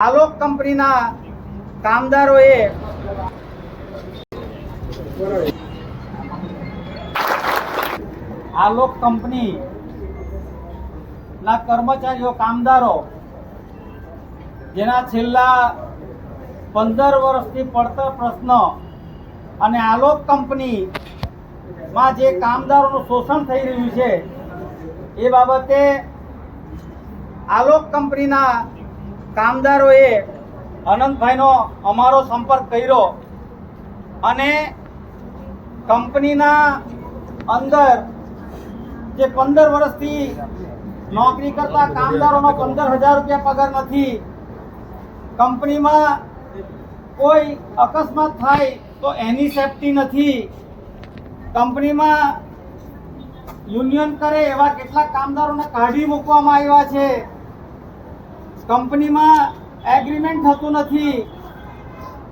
આલોક કંપનીના કામદારોએ આલોક કંપની ના કર્મચારીઓ, કામદારો, જેના છેલ્લા પંદર વર્ષથી પડતર પ્રશ્ન અને આલોક કંપનીમાં જે કામદારોનું શોષણ થઈ રહ્યું છે, એ બાબતે આલોક કંપનીના કામદારોએ અનંતભાઈનો અમારો સંપર્ક કર્યો અને કંપનીના અંદર જે પંદર વર્ષથી નોકરી કરતા કામદારોનો પંદર હજાર રૂપિયા પગાર નથી, કંપનીમાં કોઈ અકસ્માત થાય તો એની સેફટી નથી, કંપનીમાં યુનિયન કરે એવા કેટલાક કામદારોને કાઢી મૂકવામાં આવ્યા છે. કંપનીમાં એગ્રીમેન્ટ થતું નથી.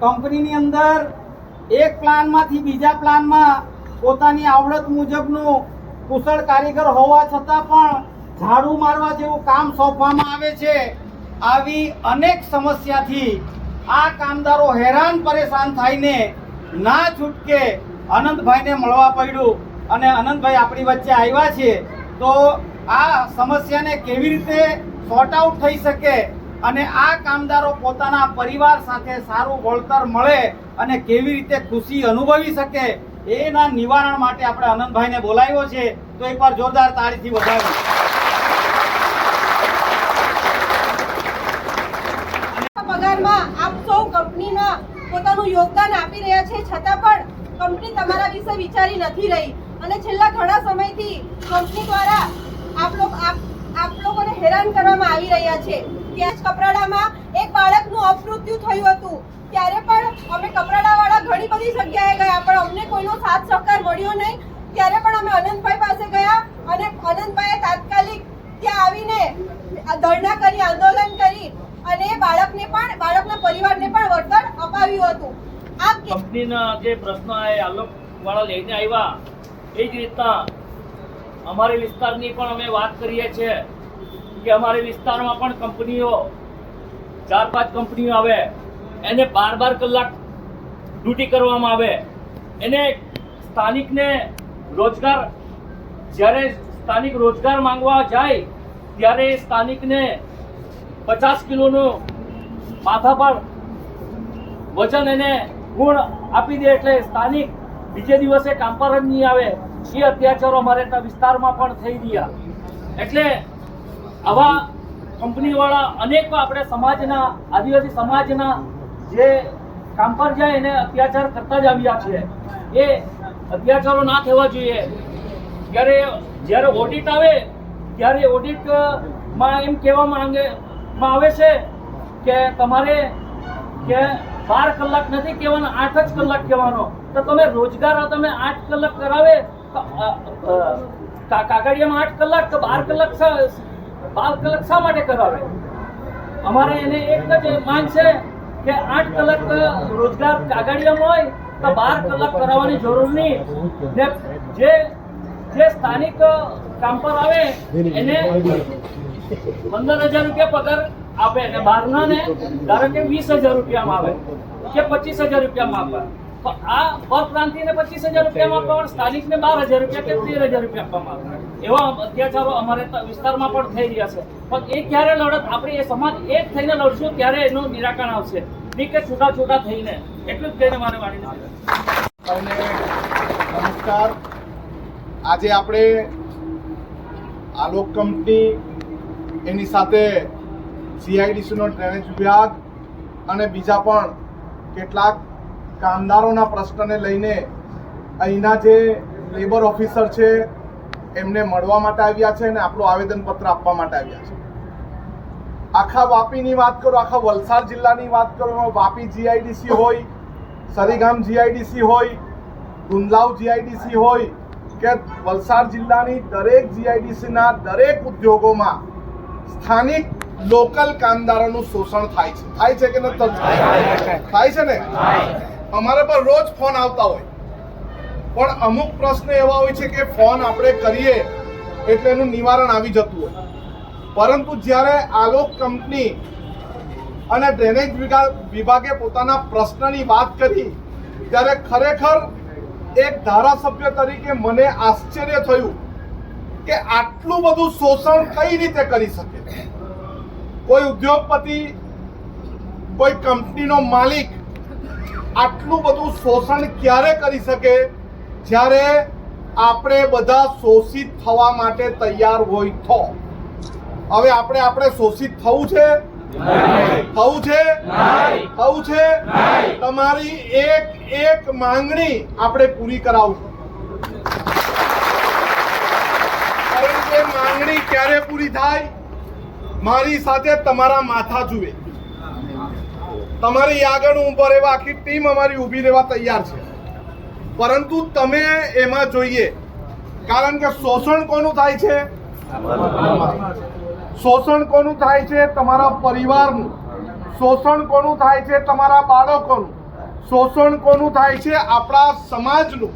કંપનીની અંદર એક પ્લાનમાંથી બીજા પ્લાનમાં પોતાની આવડત મુજબનું કુશળ કારીગર હોવા છતાં પણ ઝાડુ મારવા જેવું કામ સોંપવામાં આવે છે. આવી અનેક સમસ્યાથી આ કામદારો હેરાન પરેશાન થઈને ના છૂટકે અનંતભાઈને મળવા પડ્યું અને અનંતભાઈ આપણી વચ્ચે આવ્યા છે. તો આ સમસ્યાને કેવી રીતે સોર્ટ આઉટ થઈ શકે અને આ કામદારો પોતાના પરિવાર સાથે સારું વળતર મળે અને કેવી રીતે ખુશી અનુભવી શકે, એના નિવારણ માટે આપણે અનંતભાઈને બોલાવ્યો છે. તો એકવાર જોરદાર તાળીથી વધાવી પગારમાં આપ સૌ કંપનીના પોતાનું યોગદાન આપી રહ્યા છે. છતાં પણ કંપની તમારા વિશે વિચારી નથી રહી. અને છેલ્લા ઘણા સમયથી કંપની દ્વારા આપ લોકો આપ આપ લોકોને હેરાન કરવામાં આવી રહ્યા છે. ત્યાં કપરાડામાં એક બાળકનું અપમૃત્યુ થયું હતું. ત્યારે પણ અમે કપરાડાવાળા ઘણી બધી જગ્યાએ ગયા, પણ અમને કોઈનો સાથ સહકાર મળ્યો નહીં. ત્યારે પણ અમે અનંતભાઈ પાસે ગયા અને અનંતભાઈએ તાત્કાલિક ત્યાં આવીને ધરણા કરી, આંદોલન કરી અને બાળકને પણ, બાળકના પરિવારને પણ વળતર અપાવ્યું હતું. આ કંપનીના જે પ્રશ્ન એ આલોક વાળા લઈને આવ્યા. એ જ રીતના અમારી વિસ્તારની પણ અમે વાત કરીએ છીએ કે અમારી વિસ્તારમાં પણ કંપનીઓ, ચાર પાંચ કંપનીઓ આવે, એને બાર બાર કલાક ડ્યુટી કરવામાં આવે. એને સ્થાનિકને રોજગાર, જ્યારે સ્થાનિક રોજગાર માંગવા જાય, ત્યારે એ સ્થાનિકને પચાસ કિલોનું માથા પર વજન એને ગુણ આપી દે એટલે સ્થાનિક બીજે દિવસે કામ પર જ નહીં આવે એ અત્યાચારો અમારે ત્યાં વિસ્તારમાં પણ થઈ રહ્યા. એટલે આવા કંપનીવાળા અનેક આપણે સમાજના, આદિવાસી સમાજના જે કામ પર જાય એને અત્યાચાર કરતા જ આવ્યા છે. એ અત્યાચારો ના થવા જોઈએ. જ્યારે જ્યારે ઓડિટ આવે, ત્યારે ઓડિટમાં એમ કહેવા માંગે, માં આવે છે કે તમારે કે બાર કલાક નથી કહેવાનો, આઠ જ કલાક કહેવાનો. તો તમે રોજગાર તમે આઠ કલાક કરાવે કાગળિયામાં આઠ કલાક તો બાર કલાક બાર કલાક શા માટે કરાવે? અમારે એને એક જ માંગ છે કે આઠ કલાક રોજગાર કાગળિયામાં હોય, તો બાર કલાક કરાવવાની જરૂર નહીં. ને જે જે સ્થાનિક કામ પર આવે, એને પંદર હજાર રૂપિયા પગાર આપે અને બહારના ને, ધારો કે વીસ હજાર રૂપિયામાં આવે, કે પચીસ હજાર રૂપિયામાં આપે. આ પર પ્રાંતિને પચીસ હજાર રૂપિયામાં આપવા અને સ્થાનિકને બાર હજાર રૂપિયા કે તેર હજાર રૂપિયા આપવામાં આવે. એવા અત્યાચારો અમારે વિસ્તારમાં પણ થઈ રહ્યા છે. પણ એ ક્યારે લડત? આપણે એ સમાજ એક થઈને લડશું ત્યારે એનું નિરાકરણ આવશે. બી કે છૂટા છૂટા થઈને. એટલું જ કહીને મારે વાણી નમસ્કાર. આજે આપણે આલોક કંપની એની સાથે સીઆઈડીસીનો ડ્રેનેજ વિભાગ અને બીજા પણ કેટલાક કામદારોના પ્રશ્નને લઈને અહીંના જે લેબર ઓફિસર છે, એમને મળવા માટે આવ્યા છે અને આપણું આવેદનપત્ર આપવા માટે આવ્યા છે. આખા વાપીની વાત કરો, આખા વલસાડ જિલ્લાની વાત કરો, એમાં વાપી જીઆઈડીસી હોય, સરીગામ જીઆઈડીસી હોય ગુંદલાવ જીઆઈડીસી હોય, કે વલસાડ જિલ્લાની દરેક જીઆઈડીસીના દરેક ઉદ્યોગોમાં સ્થાનિક, લોકલ કામદારોનું શોષણ થાય છે. થાય છે કે નથી થાય છે ને? અમારા પર રોજ ફોન આવતા હોય. પણ અમુક પ્રશ્ન એવા હોય છે કે ફોન આપણે કરીએ એટલે એનું નિવારણ આવી જતું હોય. પરંતુ જ્યારે આલોક કંપની અને ડ્રેનેજ વિભાગે પોતાના પ્રશ્નની વાત કરી, ત્યારે ખરેખર એક ધારાસભ્ય તરીકે મને આશ્ચર્ય થયું કે આટલું બધું શોષણ કઈ રીતે કરી શકે? કોઈ ઉદ્યોગપતિ, કોઈ કંપનીનો માલિક આટલું બધું શોષણ ક્યારે કરી શકે? જ્યારે આપણે બધા શોષિત થવા માટે તૈયાર હોય તો. હવે આપણે આપણે શોષિત થવું છે? થવું છે? થવું છે? તમારી એક એક માંગણી આપણે પૂરી કરાવશું માંગણી ક્યારે પૂરી થાય? મારી સાથે તમારા માથા જુએ. તમારી આગળ ઉપર રહેવા આખી ટીમ અમારી ઊભી રહેવા તૈયાર છે. પરંતુ તમે એમાં જોઈએ, કારણ કે શોષણ કોનું થાય છે? શોષણ કોનું થાય છે? તમારા પરિવારનું. શોષણ કોનું થાય છે? તમારા બાળકોનું. શોષણ કોનું થાય છે? આપણા સમાજનું.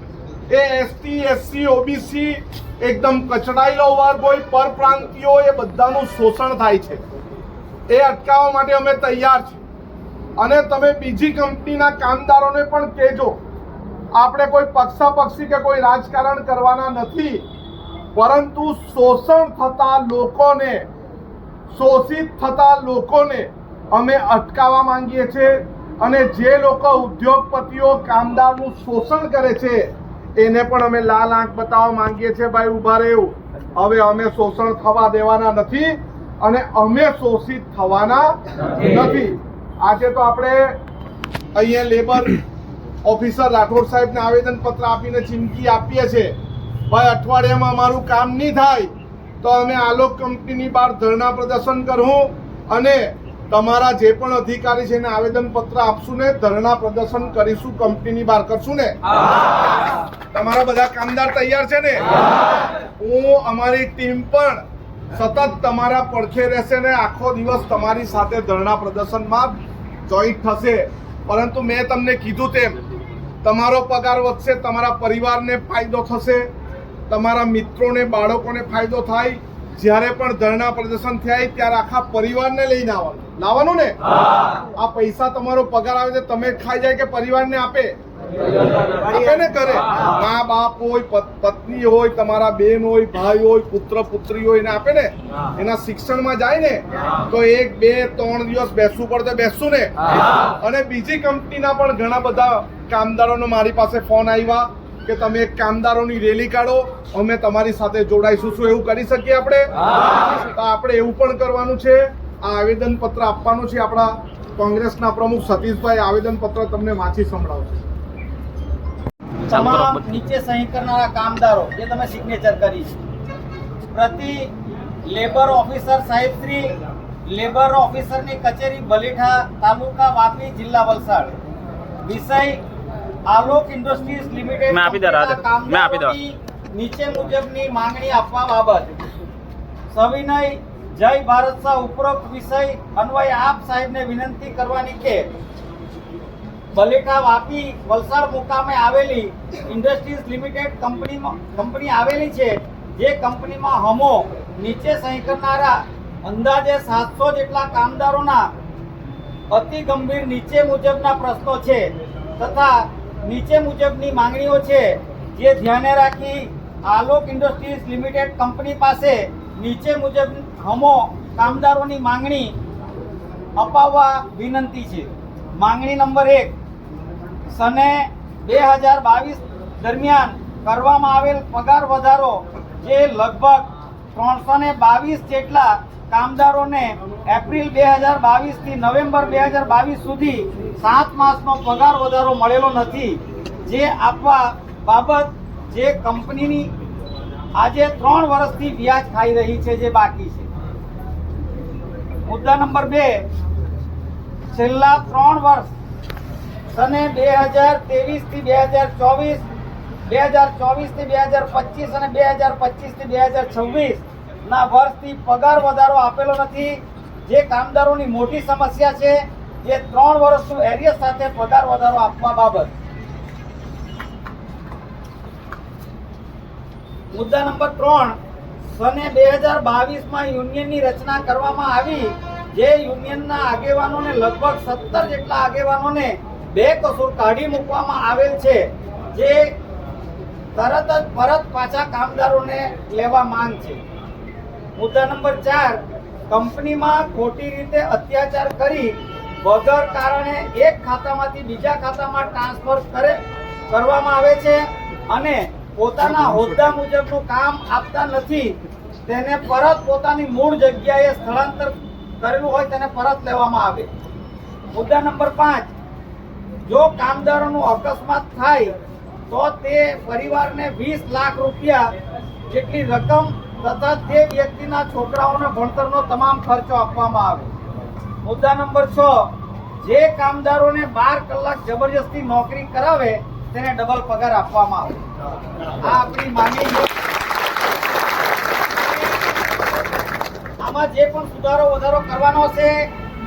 એ એસટી એસસી ઓબીસી એકદમ કચડાયેલો વર્ગ હોય પરપ્રાંતિયો, એ બધાનું શોષણ થાય છે. એ અટકાવવા માટે અમે તૈયાર છીએ. અને તમે બીજી કંપનીના કામદારોને પણ કહેજો. આપણે કોઈ પક્ષાપક્ષી કે કોઈ રાજકારણ કરવાના નથી પરંતુ શોષણ થતા લોકોને શોષિત થતા લોકોને અમે અટકાવવા માંગીએ છીએ અને જે લોકો ઉદ્યોગપતિઓ કામદારનું શોષણ કરે છે એને પણ અમે લાલ આંખ બતાવવા માંગીએ છીએ ભાઈ ઊભા રહેવું. હવે અમે શોષણ થવા દેવાના નથી અને અમે શોષિત થવાના નથી. આજે તો આપણે અહીંયા લેબર ઓફિસર રાઠોડ સાહેબને આવેદન પત્ર આપીને ચીમકી આપીએ છીએ. ભાઈ, અઠવાડિયામાં અમારું કામ નહીં થાય તો અમે આલોક કંપનીની બહાર ધરણા પ્રદર્શન કરવું અને તમારા જે પણ અધિકારી છે એને આવેદન પત્ર આપશું ને ધરણા પ્રદર્શન કરીશું, કંપનીની બહાર કરશું ને. તમારા બધા કામદાર તૈયાર છે ને? હું, અમારી ટીમ પણ સતત તમારા પડખે રહેશે ને આખો દિવસ તમારી સાથે ધરણા પ્રદર્શનમાં જોઈન્ટ થશે. પરંતુ મેં તમને કીધું તેમ, તમારો પગાર વધશે, તમારા પરિવારને ફાયદો થશે, તમારા મિત્રોને, બાળકોને ફાયદો થાય જ્યારે પણ ધરણા પ્રદર્શન થાય ત્યારે આખા પરિવારને લઈને આવવાનું. લાવવાનું ને? આ પૈસા તમારો પગાર આવે છે તમે ખાઈ જાય કે પરિવારને આપે? આપે ને કરે મા બાપ હોય પત- પત્ની હોય તમારા બેન હોય ભાઈ હોય પુત્ર પુત્રી હોય એને આપે ને? એના શિક્ષણમાં જાય ને તો એક બે ત્રણ દિવસ બેસવું પડે બેસું ને? અને બીજી કંપનીના પણ ઘણા બધા કામદારોનો મારી પાસે ફોન આવ્યા. કે તમે એક કામદારોની રેલી કાઢો અમે તમારી સાથે જોડાઈશું. શું એવું કરી શકીએ આપણે? તો આપણે એવું પણ કરવાનું છે આ આવેદન પત્ર આપવાનું છે. આપણા કોંગ્રેસના પ્રમુખ સતીશભાઈ આવેદન પત્ર તમને વાંચી સંભળાવશે. તમામ નીચે સહી કરનારા કામદારો જે તમે સિગ્નેચર કરી પ્રતિ લેબર ઓફિસર સાહેબ શ્રી લેબર ઓફિસરની કચેરી બલીઠા તાલુકા વાપી જિલ્લા વલસાડ. વિષય આલોક ઇન્ડસ્ટ્રીઝ લિમિટેડ મેં આપી દે રાધે. મેં આપી દે. નીચે મુજબની માંગણી આપવા બાબત સવિનય જય ભારત શાહ ઉપરોક્ત વિષય અન્વય આપ સાહેબને વિનંતી કરવાની કે બલેટા વાપી વલસાડ મુકામે આવેલી ઇન્ડસ્ટ્રીઝ લિમિટેડ કંપનીમાં કંપની આવેલી છે જે કંપનીમાં હમો નીચે સહી કરનારા અંદાજે સાતસો જેટલા કામદારોના અતિ ગંભીર નીચે મુજબના પ્રશ્નો છે તથા નીચે મુજબની માંગણીઓ છે, જે ધ્યાને રાખી આલોક ઇન્ડસ્ટ્રીઝ લિમિટેડ કંપની પાસે નીચે મુજબ હમો કામદારોની માંગણી અપાવવા વિનંતી છે. માંગણી નંબર એક, સને બે હજાર બાવીસ દરમિયાન કરવામાં આવેલ પગાર વધારો જે લગભગ ત્રણસો ને બાવીસ જેટલા કામદારોને એપ્રિલ બે હજાર બાવીસથી નવેમ્બર બે હજાર બાવીસ સુધી સાત માસનો પગાર વધારો મળેલો નથી. જે આપવા બાબત જે કંપનીની આજે ત્રણ વર્ષથી વ્યાજ ખાઈ રહી છે, જે બાકી છે. મુદ્દા નંબર બે, છેલ્લા ત્રણ વર્ષ, સને બે હજાર ત્રેવીસથી બે હજાર ચોવીસ બે હજાર ચોવીસથી બે હજાર પચીસ અને બે હજાર પચીસથી બે હજાર છવ્વીસ ના વર્ષથી પગાર વધારો આપેલો નથી. જે કામદારોની મોટી સમસ્યા છે, જે ત્રણ વર્ષનું એરિયસ સાથે પગાર વધારો આપવા બાબત. મુદ્દા નંબર ત્રણ, સને બે હજાર બાવીસમાં યુનિયનની રચના કરવામાં આવી, જે યુનિયનના આગેવાનોને લગભગ સત્તર જેટલા આગેવાનોને બે કસૂર કાઢી મૂકવામાં આવેલ છે. જે તરત જ પરત પાછા કામદારોને લેવા માંગ છે. મુદ્દા નંબર ચાર, કંપનીમાં ખોટી રીતે અત્યાચાર કરી વગર કારણે એક ખાતામાંથી બીજા ખાતામાં ટ્રાન્સફર કરે, કરવામાં આવે છે અને પોતાના હોદ્દા મુજબનું કામ આપતા નથી. તેને પરત પોતાની મૂળ જગ્યાએ સ્થળાંતર કરેલું હોય તેને પરત લેવામાં આવે. મુદ્દા નંબર પાંચ, જો કામદારોનું અકસ્માત થાય તો તે પરિવારને વીસ લાખ રૂપિયા જેટલી રકમ તથા તે વ્યક્તિના છોકરાઓને ભણતરનો તમામ ખર્ચો આપવામાં આવે મુદ્દા નંબર છ, જે કામદારોને બાર કલાક જબરજસ્તી નોકરી કરાવે તેને ડબલ પગાર આપવામાં આવે. આ આપણી માંગણી આમાં જે પણ સુધારો વધારો કરવાનો છે,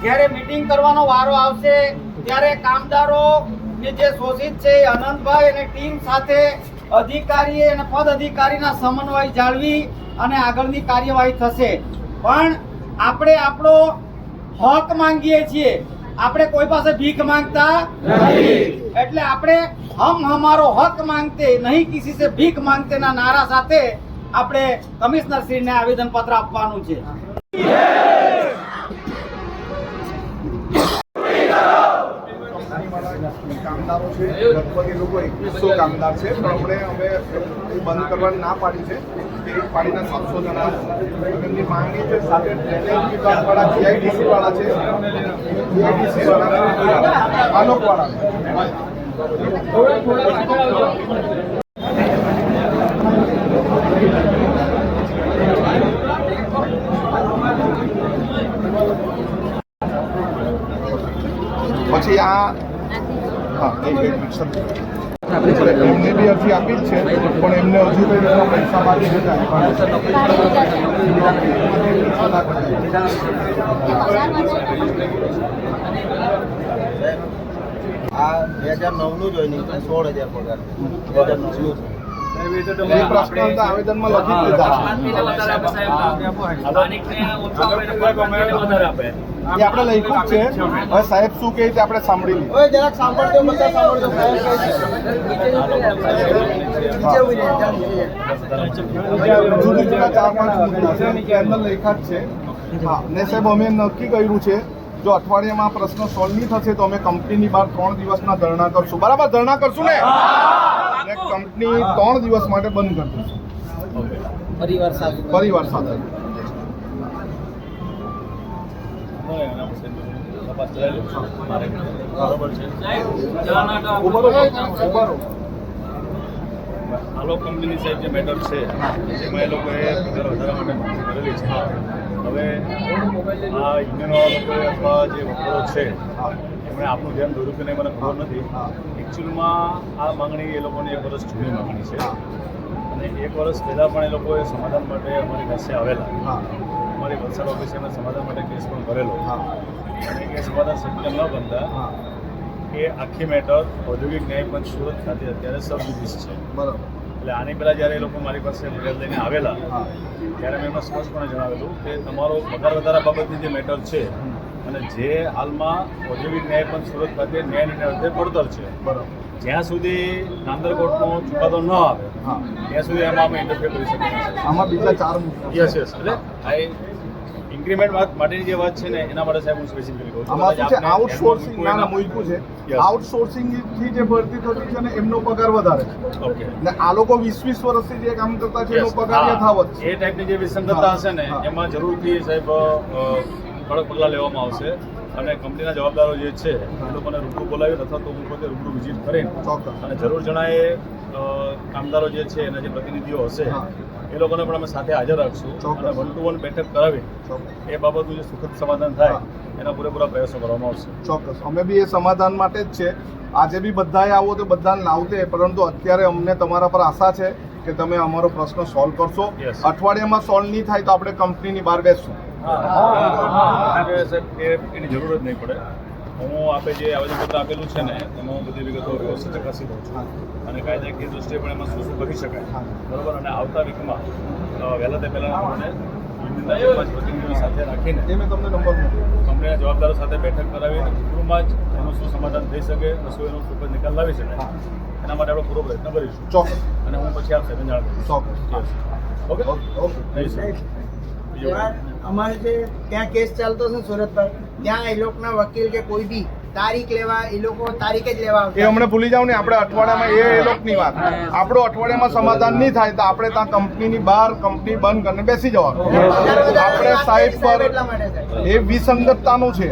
જ્યારે મીટિંગ કરવાનો વારો આવશે, ત્યારે કામદારો કે જે શોષિત છે અનંતભાઈ અને ટીમ સાથે અધિકારી અને પદ અધિકારીના સમન્વય જાળવી અને આગળની કાર્યવાહી થશે. પણ આપણે આપણો હક માંગીએ છીએ. આપણે કોઈ પાસે ભીખ માંગતા નથી. એટલે આપણે હમ હમારો હક માંગતે, નહીં કિસી સે ભીખ માંગતે ના નારા સાથે આપણે કમિશનર શ્રીને આવેદન પત્ર આપવાનું છે. છે. લગભગ એ લોકો એકવીસો કામદાર છે, પણ આપણે અમે બંધ કરવાની ના પાડી છે. તે એક પાડીના સાતસો જણા એમની માંગણી છે સાથે ડ્રેનેજ વિભાગવાળા જીઆઈડીસી વાળા છે જીઆઈડીસી વાળા આલોકવાળા પછી આ હા. એમને બી અરજી આપી જ છે, પણ એમને હજુ કઈ પૈસા બાકી આ બે હજાર નવનું જ હોય ને, સોળ હજાર પગાર. બે હજાર નવનું. આવેદનમાં લખી દીધા. આપણે લખ્યું જ છે. હવે સાહેબ શું કહે છે આપણે સાંભળી લઈએ. જરાક સાંભળજો બધા સાંભળજો. સાહેબ કહે છે. જુદી જુદા ચાર પાંચ મુદ્દા છે. એમને છે. હા ને સાહેબ અમે નક્કી કર્યું છે જો અઠવાડિયામાં પ્રશ્ન સોલ્વ નહીં થશે તો અમે કંપનીની બહાર ત્રણ દિવસના ધરણા કરશું. બરાબર ધરણા કરશું ને? કંપની ત્રણ દિવસ માટે બંધ કરી દઈશું. પરિવાર સાથે. પરિવાર સાથે. આલો કંપની સાહેબ જે મેટર છે એમાં એ લોકોએ વધારા માટે કરેલી છે. હવે આ યુનિયનવાળા લોકોએ અથવા જે વકીલો છે એમણે આપણું ધ્યાન દોર્યું કે નહીં મને ખબર નથી. એકચ્યુઅલમાં આ માંગણી એ લોકોની એક વર્ષ જૂની માંગણી છે. અને એક વર્ષ પહેલાં પણ એ લોકોએ સમાધાન માટે અમારી પાસે આવેલા. હા. અમારી વલસાડ ઓફિસે એમણે સમાધાન માટે કેસ પણ કરેલો. હા. અને એ સમાધાન સત્ય ન બનતા એ આખી મેટર ઔદ્યોગિક ન્યાય પંચ સુરત ખાતે અત્યારે સબ છે. બરાબર. એટલે આની પહેલાં જ્યારે એ લોકો મારી પાસે ફરિયાદ લઈને આવેલા ત્યારે મેં એમને સ્પષ્ટપણે જણાવેલું કે તમારો પગાર વધારા બાબતની જે મેટર છે અને જે હાલમાં ઔદ્યોગિક ન્યાય પણ સુરત ખાતે ન્યાય નિર્ણય અર્થે પડતર છે. બરાબર જ્યાં સુધી નાંદરકોટનો કોર્ટનો ચુકાદો ન આવે ત્યાં સુધી એમાં અમે ઇન્ટરફેર કરી શકીએ. આમાં બીજા ચાર છે. યસ યસ એટલે ઇન્ક્રીમેન્ટ માટેની જે વાત છે ને એના માટે સાહેબ હું સ્પેસિફિકલી કહું છું. આઉટસોર્સિંગ ના ના મૂક્યું છે. આઉટસોર્સિંગથી જે ભરતી થતી છે ને એમનો પગાર વધારે છે. ઓકે ને આ લોકો વીસ વીસ વર્ષથી જે કામ કરતા છે એનો પગાર. યથાવત છે. એ ટાઈપની જે વિસંગતતા. હશે ને એમાં જરૂરથી સાહેબ કડક પગલાં લેવામાં આવશે. અને કંપનીના જવાબદારો જે છે એ લોકોને રૂબરૂ બોલાવી અથવા તો હું પોતે રૂબરૂ વિઝિટ કરીને અને જરૂર જણાય કામદારો જે છે એના જે પ્રતિનિધિઓ હશે. એ લોકોને પણ અમે સાથે હાજર રાખશું. અને વન ટુ વન બેઠક કરાવી એ બાબતનું જે સુખદ સમાધાન થાય એના પૂરેપૂરા પ્રયાસો કરવામાં આવશે. ચોક્કસ. અમે બી એ સમાધાન માટે જ છે. આજે બી બધાએ આવો તો બધાને લાવતે પરંતુ અત્યારે અમને તમારા પર આશા છે કે તમે અમારો પ્રશ્ન સોલ્વ કરશો. અઠવાડિયામાં સોલ્વ નહીં થાય તો આપણે કંપનીની બહાર બેસશું. એની જરૂર જ નહીં પડે. હું આપે જે આવેદનપત્ર આપેલું છે ને એમાં હું બધી વિગતો વ્યવસ્થિત ચકાસી દઉં છું. અને કાયદાકીય દ્રષ્ટિએ પણ એમાં શું શું કરી શકાય. બરોબર? અને આવતા વીકમાં વહેલા તે પહેલાં મને સાથે રાખીને એ મેં તમને નંબર કંપનીના જવાબદારો સાથે બેઠક કરાવી રૂબરૂમાં જ એનું શું સમાધાન થઈ શકે શું એનો સુપર નિકાલ લાવી શકે એના માટે આપણે પૂરો પ્રયત્ન કરીશું. ચોક્કસ. અને હું પછી આપ સાહેબને જાણ કરીશ ચોક્કસ. ઓકે ઓકે બીજું અમારે જે ત્યાં કેસ ચાલતો છે સુરત પર ત્યાં એ લોકોના વકીલ કે કોઈ બી તારીખ લેવા એ લોકો તારીખ જ લેવા એ હમણાં ભૂલી જાવ ને આપણે અઠવાડિયામાં એ એ લોકોની વાત. આપણો અઠવાડિયામાં સમાધાન નહીં થાય તો આપણે ત્યાં કંપનીની બહાર કંપની બંધ કરીને બેસી જવાનું. આપણે સાઈડ પર એ વિસંગતતાનું છે.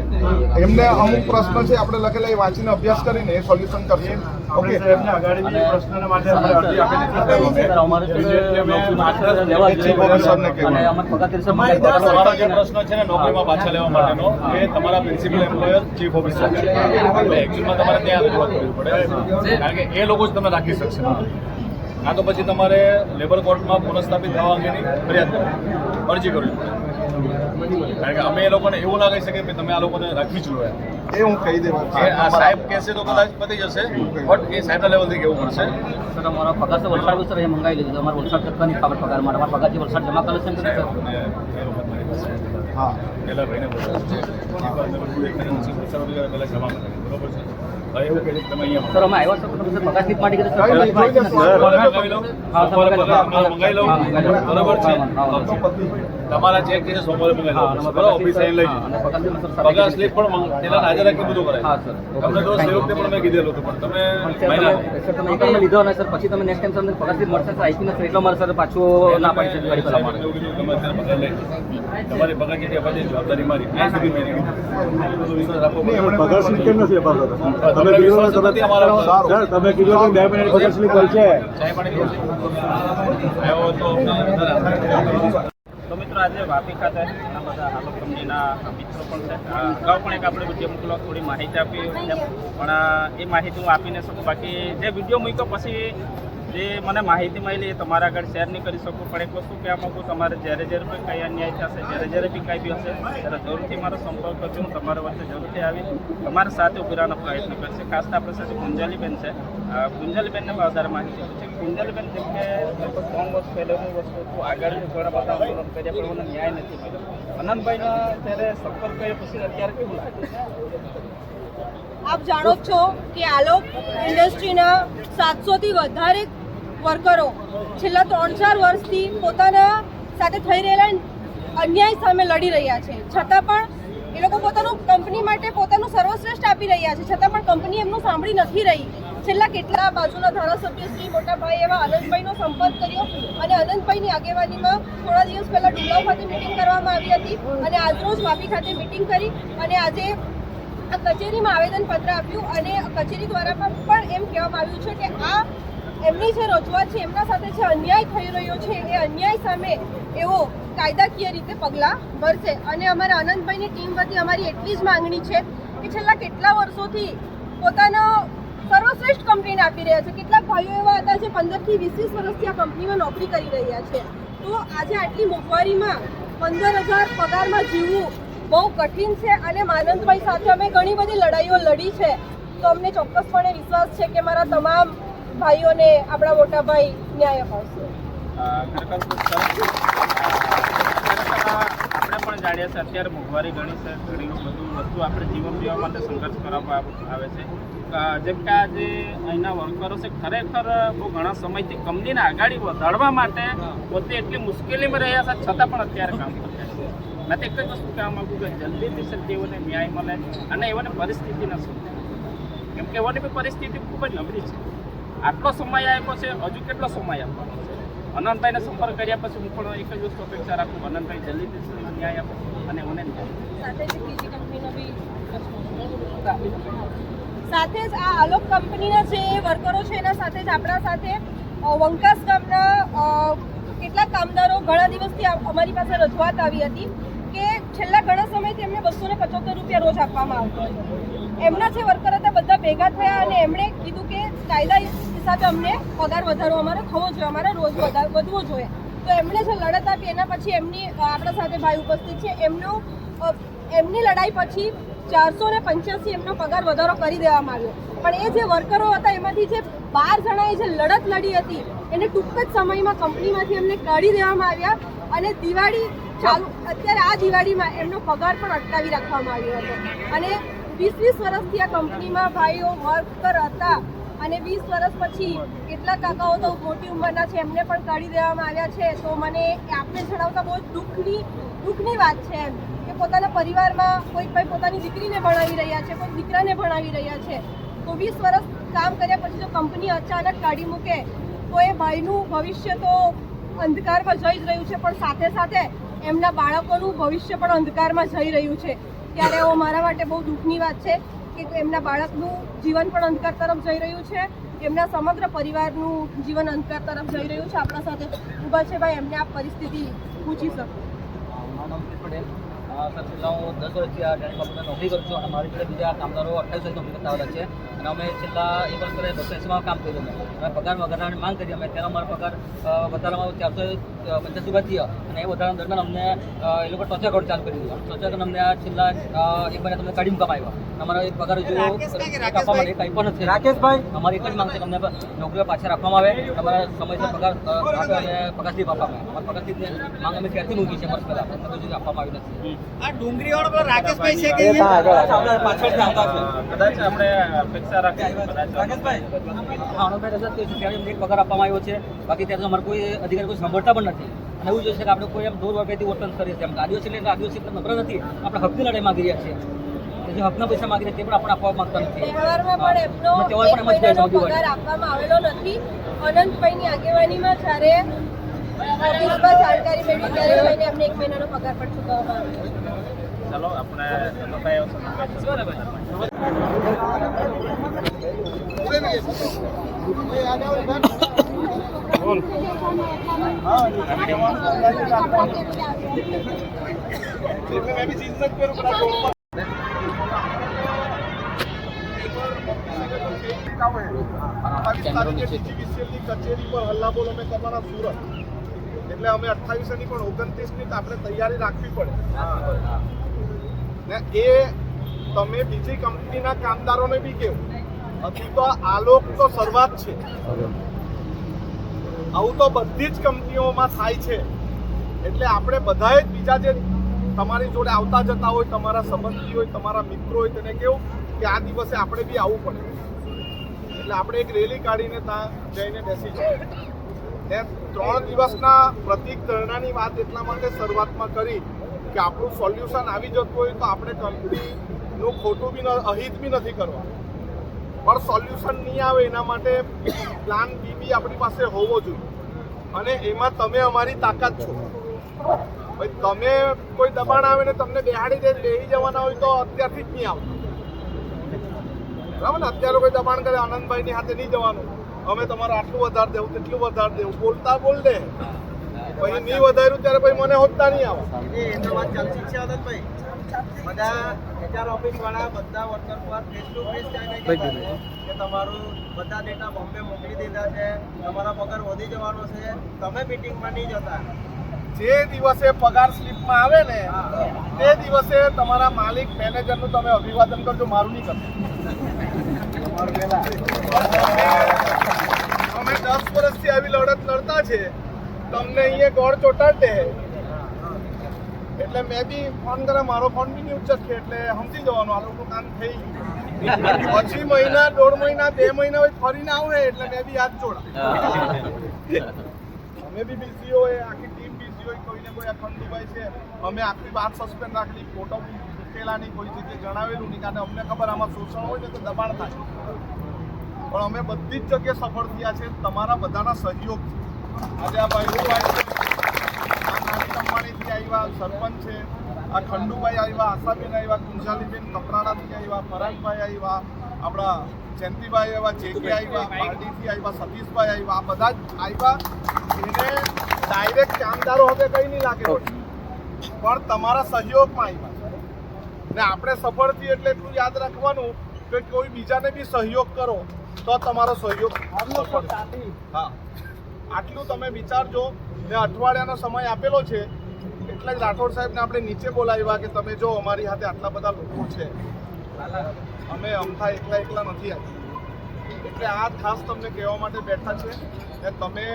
એમને અમુક પ્રશ્ન છે આપણે લખેલા એ વાંચીને અભ્યાસ કરીને એ સોલ્યુશન કરશે. ઓકે પ્રશ્નના માટે આપણે અરજી આપેલી છે. અમારે લેવા એ ચીફ ઓફિસરને કહેવાનું. અને અમારે પગાર ત્રીસો અમારી તમારો જે પ્રશ્ન છે ને નોકરીમાં પાછા લેવા માટેનો એ તમારા પ્રિન્સિપલ એમ્પ્લોયર ચીફ ઓફિસર છે એટલે એકચ્યુઅલમાં તમારે ત્યાં રજૂઆત કરવી પડે. કારણ કે એ લોકો જ તમે રાખી શકશે. કાં તો પછી તમારે લેબર કોર્ટમાં પુનઃસ્થાપિત થવા અંગેની ફરિયાદ કરવી અરજી કરવી પડે. કારણ કે અમે એ લોકોને એવું લાગી શકે કે તમે આ લોકોને રાખી જ એ હું કહી દેવા આ સાહેબ કહેશે તો કદાચ પતી જશે બટ એ સાહેબના લેવલથી કેવું પડશે? સર અમારા પગાર તો વલસાડ સર એ મંગાવી લીધું અમારે વલસાડ ટકાની નહીં ખબર પગાર માટે અમારા પગાર જે વલસાડ જમા કરે છે ને મારી હા. પહેલા ભાઈને બોલાવે છે. પહેલા જમા કરે બરોબર છે. એવું કે તમે અહીંયા સર અમે આવ્યા છો તમે પગાર સ્લીપ માટે કીધું સર કઈ પગાર નહીં, સ્લીપ જોઈ નથી. લેશું. સોમવારે મંગાવી લઉં હા, સોમવારે મંગાવી પગાર લઉં. મંગાવી લઉં હા, મંગાવી લઉં. બરોબર છે હા, હા. તમારા ચેક છે સોમવારે મંગાવી લઉં અને ઓફિસ લઈ હા, અને જજો. પગાર સ્લીપ સર સાથે પગાર સ્લીપ પણ મંગ- હાજર રાખી બધું કરાય હા, સર. તમને તો તે પણ મેં કીધેલું હતું પણ તમે સર તમે સર તમે એક વાર લીધો અને સર પછી તમે નેક્સ્ટ ટાઈમ તમને પગાર સ્લીપ મળશે સર આઈપી નથી એટલો મળશે પાછું ના પાડી. તમારી પગાર કેટલી અપાતી જવાબદારી મારી આ સુધી મેં. પગાર સ્લીપ કેમ નથી અપાતો તમે કીધું. તમે સર, તમે કીધું કે બે મિનિટ પછી કોલ છે તો મિત્રો આજે વાપી ખાતે ઘણા બધા હાલો કંપનીના મિત્રો પણ છે. અગાઉ પણ એક આપણે વીડિયો મોકલો થોડી માહિતી આપી. પણ એ માહિતી હું આપી ન શકું. બાકી જે વીડિયો મૂક્યો પછી જે મને માહિતી મળી એ તમારા આગળ શેર નહીં કરી શકું. પણ એક વસ્તુ કહેવા માગું, તમારે જ્યારે જ્યારે પણ કંઈ અન્યાય થશે, જ્યારે જ્યારે બી કાંઈ બી હશે, ત્યારે જરૂરથી મારો સંપર્ક કરજો. હું તમારા વચ્ચે જરૂરથી આવી તમારા સાથે ઉભરાનો પ્રયત્ન કરશે. ખાસ તો આપણી સાથે ગુંજાલીબેન છે. ગુંજાલીબેનને વધારે માહિતી છે. ગુંજાલીબેન, જેમ કે લગભગ ત્રણ વર્ષ પહેલાંની વસ્તુ હતું આગળ ઘણા બધા આંદોલન કર્યા, પણ મને ન્યાય નથી મળ્યો. અનંતભાઈનો ત્યારે સંપર્ક કર્યો, પછી અત્યારે કેવું લાગે? આપ જાણો છો કે આલોક ઇન્ડસ્ટ્રીના સાતસોથી વધારે વર્કરો છેલ્લા ત્રણ ચાર વર્ષથી પોતાના સાથે થઈ રહેલા અન્યાય સામે લડી રહ્યા છે. છતાં પણ એ લોકો પોતાનું કંપની માટે પોતાનું સર્વશ્રેષ્ઠ આપી રહ્યા છે. છતાં પણ કંપની એમનું સાંભળી નથી રહી. છેલ્લા કેટલા બાજુના ધારાસભ્ય શ્રી મોટાભાઈ એવા અનંતભાઈનો સંપર્ક કર્યો અને અનંતભાઈની આગેવાનીમાં થોડા દિવસ પહેલા ડુંગરાવ ખાતે મિટિંગ કરવામાં આવી હતી અને આજરોજ વાપી ખાતે મિટિંગ કરી અને આજે આ કચેરીમાં આવેદનપત્ર આપ્યું અને કચેરી દ્વારા પણ એમ કહેવામાં આવ્યું છે કે આ એમની જે રજૂઆત છે, એમના સાથે જે અન્યાય થઈ રહ્યો છે, એ અન્યાય સામે એવો કાયદાકીય રીતે પગલાં ભરશે. અને અમારા આનંદભાઈની ટીમ વતી અમારી એટલી જ માંગણી છે કે છેલ્લા કેટલા વર્ષોથી પોતાનો સર્વશ્રેષ્ઠ કંપનીને આપી રહ્યા છે. કેટલાક ભાઈઓ એવા હતા જે પંદરથી વીસ વર્ષથી આ કંપનીમાં નોકરી કરી રહ્યા છે. તો આજે આટલી મોંઘવારીમાં પંદર હજાર પગારમાં જીવવું બહુ કઠિન છે અને માનંદભાઈ સાથે અમે ઘણી બધી લડાઈઓ લડી છે. તો અમને ચોક્કસપણે વિશ્વાસ છે કે મારા તમામ ભાઈઓને આપણા મોટા ભાઈ ન્યાય અપાવશે. આપણે પણ જાણીએ છીએ અત્યારે મોંઘવારી ઘણી છે ઘણી બધું વસ્તુ આપણે જીવન જીવવા માટે સંઘર્ષ કરવામાં આવે છે. જેમ કે આ અહીંના વર્કરો છે, ખરેખર બહુ ઘણા સમયથી કંપનીને આગળ વધારવા માટે પોતે એટલી મુશ્કેલીમાં રહ્યા છે, છતાં પણ અત્યારે કામ કરે છે. મેં તો એક વસ્તુ કહેવા માગું કે જલ્દીથી સર તેઓને ન્યાય મળે અને એઓને પરિસ્થિતિ ન શું કેમ કે એઓની પરિસ્થિતિ ખૂબ જ નબળી છે. આટલો સમય આપ્યો છે, હજુ કેટલો સમય આપવાનો છે? અનંતભાઈને સંપર્ક કર્યા પછી હું પણ એક જ વસ્તુ અપેક્ષા રાખું, અનંતભાઈ જલ્દી ન્યાય આપો અને મને સાથે જ આ આલોક કંપનીના જે વર્કરો છે, એના સાથે જ આપણા સાથે વંકાસ ગામના કેટલાક કામદારો ઘણા દિવસથી અમારી પાસે રજૂઆત આવી હતી કે છેલ્લા ઘણા સમયથી એમને બસો ને પચોતેર રૂપિયા રોજ આપવામાં આવતો હતો. એમના જે વર્કર હતા, બધા ભેગા થયા અને એમણે કીધું કે કાયદા હિસાબે અમને પગાર વધારો અમારે થવો જોઈએ, અમારે રોજ વધવો જોઈએ. તો એમણે જે લડત આપી, એના પછી એમની આપણા સાથે ભાઈ ઉપસ્થિત છે, એમનો એમની લડાઈ પછી ચારસો ને પંચ્યાસી એમનો પગાર વધારો કરી દેવામાં આવ્યો. પણ એ જે વર્કરો હતા, એમાંથી જે બાર જણાએ જે લડત લડી હતી, એને ટૂંક જ સમયમાં કંપનીમાંથી એમને કાઢી દેવામાં આવ્યા અને દિવાળી ચાલુ, અત્યારે આ દિવાળીમાં એમનો પગાર પણ અટકાવી રાખવામાં આવ્યો હતો. અને વીસ વીસ વર્ષથી આ કંપનીમાં ભાઈઓ, વર્કર હતા અને વીસ વર્ષ પછી કેટલા કાકાઓ તો મોટી ઉંમરના છે, એમને પણ કાઢી દેવામાં આવ્યા છે. તો મને આપને જણાવતા બહુ જ દુઃખની દુઃખની વાત છે એમ. કે પોતાના પરિવારમાં કોઈ ભાઈ પોતાની દીકરીને ભણાવી રહ્યા છે, કોઈ દીકરાને ભણાવી રહ્યા છે. તો વીસ વર્ષ કામ કર્યા પછી જો કંપની અચાનક કાઢી મૂકે, તો એ ભાઈનું ભવિષ્ય તો અંધકારમાં જઈ જ રહ્યું છે, પણ સાથે સાથે એમના બાળકોનું ભવિષ્ય પણ અંધકારમાં જઈ રહ્યું છે. ત્યારે એવો મારા માટે બહુ દુઃખની વાત છે. કે એમના બાળકનું જીવન પણ અંધકાર તરફ જઈ રહ્યું છે. એમના સમગ્ર પરિવારનું જીવન અંધકાર તરફ જઈ રહ્યું છે. આપણા સાથે ઊભા છે ભાઈ, એમને આ પરિસ્થિતિ પૂછી શકો. સર, છેલ્લા હું દસ વર્ષથી આ ડેરી કંપનીમાં નોકરી કરું છું અને મારી જોડે બીજા કામદારો અઠ્યાવીસ વર્ષ નોકરી કરતા છે. અને અમે છેલ્લા એક વર્ષ બસો એંસીમાં કામ કર્યું અમે પગાર વધારવાની માંગ કરી અમે ત્યારે અમારો પગાર વધારામાં વધારવામાં ચારસો પંચ્યાસી રૂપિયા થયા. અને એ વધારા દરમિયાન અમને એ લોકો ટોચર કોડ ચાલુ કરી દીધું. ટોચર કોડ અમને આ છેલ્લા એક મહિના તમને કાઢી મૂકવામાં આવ્યા અમારો એક પગાર હજુ આપવા માટે કંઈ પણ નથી. રાકેશભાઈ? અમારી એક જ માંગ છે કે અમને નોકરીઓ પાછા રાખવામાં આવે. અમારા સમયસર પગાર આપે અને પગાર સ્લીપ આપવામાં આવે. અમારા પગાર સ્લીપની માંગ અમે ક્યાંથી મૂકી છે? વર્ષ પહેલાં પણ હજુ આપવામાં આવી નથી. આ ડુંગરી વાળો પેલો રાકેશભાઈ છે કે પાછળથી આવતા છે કદાચ આપણે અપેક્ષા રાખીએ કદાચ હા રજૂઆત છે ત્યારે અમને એક પગાર આપવામાં આવ્યો છે. બાકી ત્યારે તો અમારે કોઈ અધિકારી કોઈ સાંભળતા પણ નથી. અને એવું જોઈએ છે કે આપણે કોઈ એમ દૂર વગેરેથી વર્તન કરીએ છીએ. એમ આદિવાસી એટલે આદિવાસી એટલે નબળા નથી. આપણે હકની લડાઈ માગી રહ્યા છીએ. જે હકના પૈસા માગી રહ્યા તે પણ આપણે આપવા માંગતા નથી. એમનો તહેવાર પણ એમ જ આપવામાં આવેલો નથી. અનંતભાઈની આગેવાનીમાં જ્યારે ઓફિસમાં જાણકારી મેળવી ત્યારે ભાઈને એક મહિનાનો પગાર પણ ચૂકવવામાં આવ્યો છે. આપણે કચેરી પર હલ્લાબોલ અમે કરવાના સુરત એટલે અમે અઠાવીસની પણ ઓગણત્રીસની આપણે તૈયારી રાખવી પડે ને એ તમે બીજી કંપનીના કામદારોને બી કેવું હજી તો આલોક તો શરૂઆત છે. આવું તો બધી જ કંપનીઓમાં થાય છે. એટલે આપણે બધાએ જ બીજા જે તમારી જોડે આવતા જતા હોય તમારા સંબંધી હોય તમારા મિત્રો હોય તેને કેવું કે આ દિવસે આપણે બી આવવું પડે. એટલે આપણે એક રેલી કાઢીને ત્યાં જઈને બેસી જઈએ. ને ત્રણ દિવસના પ્રતિક ધરણાની વાત એટલા માટે શરૂઆતમાં કરી કે આપણું સોલ્યુશન આવી જતું હોય તો આપણે કંપનીનું ખોટું બી ન- અહિત બી નથી કરવા પણ સોલ્યુશન નહીં આવે એના માટે પ્લાન બી બી આપણી પાસે હોવો જોઈએ. અને એમાં તમે અમારી તાકાત છો. ભાઈ, તમે કોઈ દબાણ આવે ને તમને બેહાડી દે લઈ જવાના હોય તો અત્યારથી જ નહીં આવતું. બરાબર ને? અત્યારે કોઈ દબાણ કરે, આનંદભાઈની હાથે નહીં જવાનું. અમે તમારે આટલું વધાર દેવું, તેટલું વધાર દેવું. બોલતા બોલ દે. પછી નહીં વધાર્યું ત્યારે પછી મને હોતા નહીં આવે. એચઆર ઓફિસ વાળા બધા વર્કર પર ફેસ ટુ ફેસ કહેતા. છે કે તમારું બધા ડેટા બોમ્બે મોકલી દીધા છે તમારા પગાર વધી જવાનો છે તમે મીટિંગમાં નહીં જતા. જે દિવસે પગાર સ્લિપમાં આવે ને તે દિવસે તમારા માલિક મેનેજરનું તમે અભિવાદન કરજો મારું નહીં કરજો અમે દસ વર્ષથી આવી લડત લડતા છે તમને અહીંયા ગોળ ચોટાડે. એટલે મેં બી ફોન કરે મારો ફોન બી નહીં ઉચકશે એટલે સમજી જવાનું આ લોકો કામ થઈ ગયું. પછી મહિના દોઢ મહિના બે મહિના હોય ફરીને આવે એટલે મેં બી હાથ જોડા. અમે બી બિઝી હોય આખી ટીમ બિઝી હોય કોઈને કોઈ આ ખંડુભાઈ છે અમે આખી વાત સસ્પેન્ડ રાખેલી ફોટો બી મૂકેલા નહીં કોઈ જગ્યાએ જણાવેલું નહીં કારણ કે અમને ખબર આમાં શોષણ હોય ને તો દબાણ થાય. પણ અમે બધી જ જગ્યાએ સફળ થયા છે તમારા બધાના સહયોગથી. આજે આ ભાઈ ભાઈ આ નાની અંબાણીથી આવ્યા સરપંચ છે. આ ખંડુભાઈ આવ્યા આશાબેન આવ્યા ગુંજાલીબેન કપરાડાથી આવ્યા પરાગભાઈ આવ્યા આપણા જયંતિભાઈ આવ્યા જેકે આવ્યા પાર્ટીથી આવ્યા સતીશભાઈ આવ્યા આ બધા જ આવ્યા. એને ડાયરેક્ટ કામદારો હવે કંઈ નહીં લાગે પણ તમારા સહયોગમાં આવ્યા ને આપણે સફળ થઈએ એટલે એટલું યાદ રાખવાનું કે કોઈ બીજાને બી સહયોગ કરો તો તમારો સહયોગ સફળ હા. આટલું તમે વિચારજો. ને અઠવાડિયાનો સમય આપેલો છે. એટલે જ રાઠોડ સાહેબને આપણે નીચે બોલાવ્યા કે તમે જો અમારી હાથે આટલા બધા લોકો છે. અમે અમથા એકલા એકલા નથી આવ્યા. એટલે આ ખાસ તમને કહેવા માટે બેઠા છે કે તમે